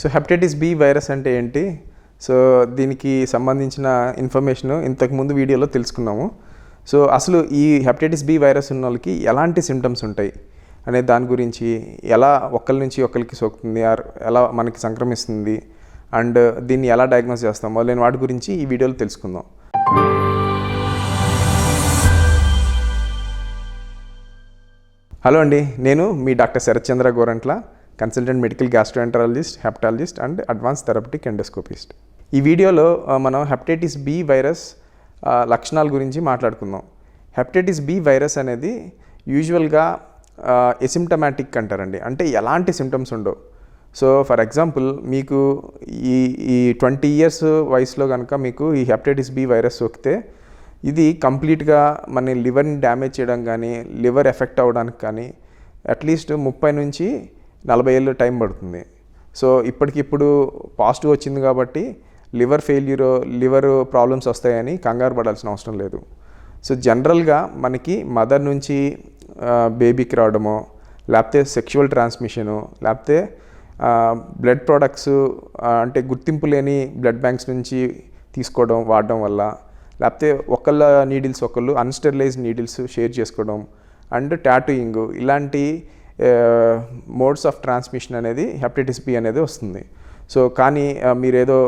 So hepatitis B virus అంటే ఏంటి? So దీనికి సంబంధించిన ఇన్ఫర్మేషన్ ఇంతకుముందు వీడియోలో తెలుసుకున్నాము. సో అసలు ఈ హెపటైటిస్ బి వైరస్ ఉన్న వాళ్ళకి ఎలాంటి సిమ్టమ్స్ ఉంటాయి? అనే దాని గురించి ఎలా ఒకరి నుంచి ఒకరికి సోకుతుంది ఆర్ ఎలా మనకి సంక్రమిస్తుంది అండ్ దీన్ని ఎలా డయాగ్నోస్ చేస్తాం మొదలైన వాటి గురించి ఈ వీడియోలో తెలుసుకుందాం. హలో అండి నేను మీ doctor Sarathchandra Gorantla. Consultant medical gastroenterologist hepatologist and advance therapeutic endoscopist ఈ వీడియోలో మనం హెప్టైటిస్ బి వైరస్ లక్షణాల గురించి మాట్లాడుకుందాం. హెప్టైటిస్ బి వైరస్ అనేది యూజువల్గా ఎసిమ్టమాటిక్ అంటారండి. అంటే ఎలాంటి సిమ్టమ్స్ ఉండవు. సో ఫర్ ఎగ్జాంపుల్ మీకు ఈ ఈ ట్వంటీ ఇయర్స్ వయసులో కనుక మీకు ఈ హెప్టైటిస్ బి వైరస్ సోకితే ఇది కంప్లీట్గా మన లివర్ని డ్యామేజ్ చేయడం కానీ లివర్ ఎఫెక్ట్ అవ్వడానికి కానీ అట్లీస్ట్ ముప్పై నుంచి నలభై ఏళ్ళు టైం పడుతుంది. సో ఇప్పటికిప్పుడు పాజిటివ్ వచ్చింది కాబట్టి లివర్ ఫెయిల్యూర్ లివర్ ప్రాబ్లమ్స్ వస్తాయని కంగారు పడాల్సిన అవసరం లేదు. సో జనరల్గా మనకి మదర్ నుంచి బేబీకి రావడమో లేకపోతే సెక్షువల్ ట్రాన్స్మిషను లేకపోతే బ్లడ్ ప్రోడక్ట్స్ అంటే గుర్తింపు లేని బ్లడ్ బ్యాంక్స్ నుంచి తీసుకోవడం వాడడం వల్ల లేకపోతే ఒకళ్ళ నీడిల్స్ ఒకళ్ళు అన్స్టెరిలైజ్ నీడిల్స్ షేర్ చేసుకోవడం అండ్ ట్యాటూయింగ్ ఇలాంటి మోడ్స్ ఆఫ్ ట్రాన్స్మిషన్ అనేది హెపటైటిస్ బి అనేది వస్తుంది. సో కానీ మీరేదో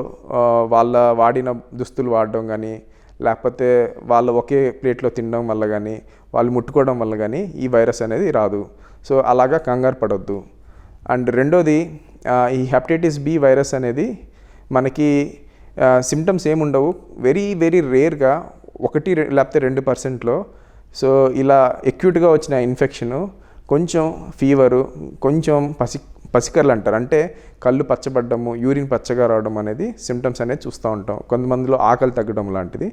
వాళ్ళ వాడిన దుస్తులు వాడడం కానీ లేకపోతే వాళ్ళు ఒకే ప్లేట్లో తినడం వల్ల కానీ వాళ్ళు ముట్టుకోవడం వల్ల కానీ ఈ వైరస్ అనేది రాదు. సో అలాగా కంగారు పడొద్దు. అండ్ రెండోది ఈ హెపటైటిస్ బి వైరస్ అనేది మనకి సిమ్టమ్స్ ఏముండవు వెరీ వెరీ రేర్గా ఒకటి లేకపోతే రెండు పర్సెంట్లో సో ఇలా ఎక్యూట్గా వచ్చిన ఇన్ఫెక్షను కొంచెం ఫీవరు కొంచెం పసి పసికర్లు అంటారు. అంటే కళ్ళు పచ్చబడ్డము యూరిన్ పచ్చగా రావడం అనేది సిమ్టమ్స్ అనేది చూస్తూ ఉంటాం. కొంతమందిలో ఆకలి తగ్గడం లాంటిది.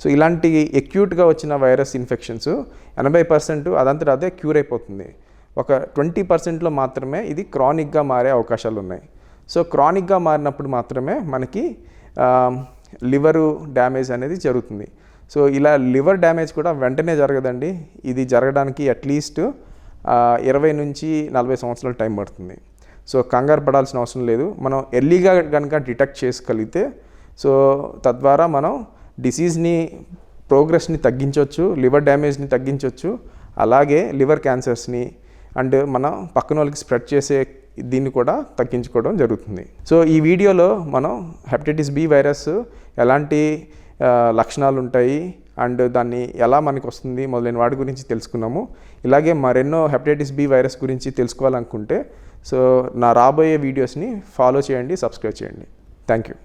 సో ఇలాంటి ఎక్యూట్గా వచ్చిన వైరస్ ఇన్ఫెక్షన్స్ ఎనభై పర్సెంట్ అదంతా అదే క్యూర్ అయిపోతుంది. ఒక ట్వంటీ పర్సెంట్లో మాత్రమే ఇది క్రానిక్గా మారే అవకాశాలు ఉన్నాయి. సో క్రానిక్గా మారినప్పుడు మాత్రమే మనకి లివరు డ్యామేజ్ అనేది జరుగుతుంది. సో ఇలా లివర్ డ్యామేజ్ కూడా వెంటనే జరగదండి. ఇది జరగడానికి అట్లీస్ట్ ఇరవై నుంచి నలభై సంవత్సరాల టైం పడుతుంది. సో కంగారు పడాల్సిన అవసరం లేదు. మనం ఎర్లీగా కనుక డిటెక్ట్ చేసుకోగలిగితే సో తద్వారా మనం డిసీజ్ని ప్రోగ్రెస్ని తగ్గించవచ్చు లివర్ డ్యామేజ్ని తగ్గించవచ్చు అలాగే లివర్ క్యాన్సర్స్ని అండ్ మనం పక్కన వాళ్ళకి స్ప్రెడ్ చేసే దీన్ని కూడా తగ్గించుకోవడం జరుగుతుంది. సో ఈ వీడియోలో మనం హెపటైటిస్ బి వైరస్ ఎలాంటి లక్షణాలు ఉంటాయి అండ్ దాన్ని ఎలా మనకు వస్తుంది మొదలైన వాటి గురించి తెలుసుకున్నాము. ఇలాగే మరెన్నో హెపటైటిస్ బి వైరస్ గురించి తెలుసుకోవాలనుకుంటే సో నా రాబోయే వీడియోస్ని ఫాలో చేయండి సబ్స్క్రైబ్ చేయండి. Thank you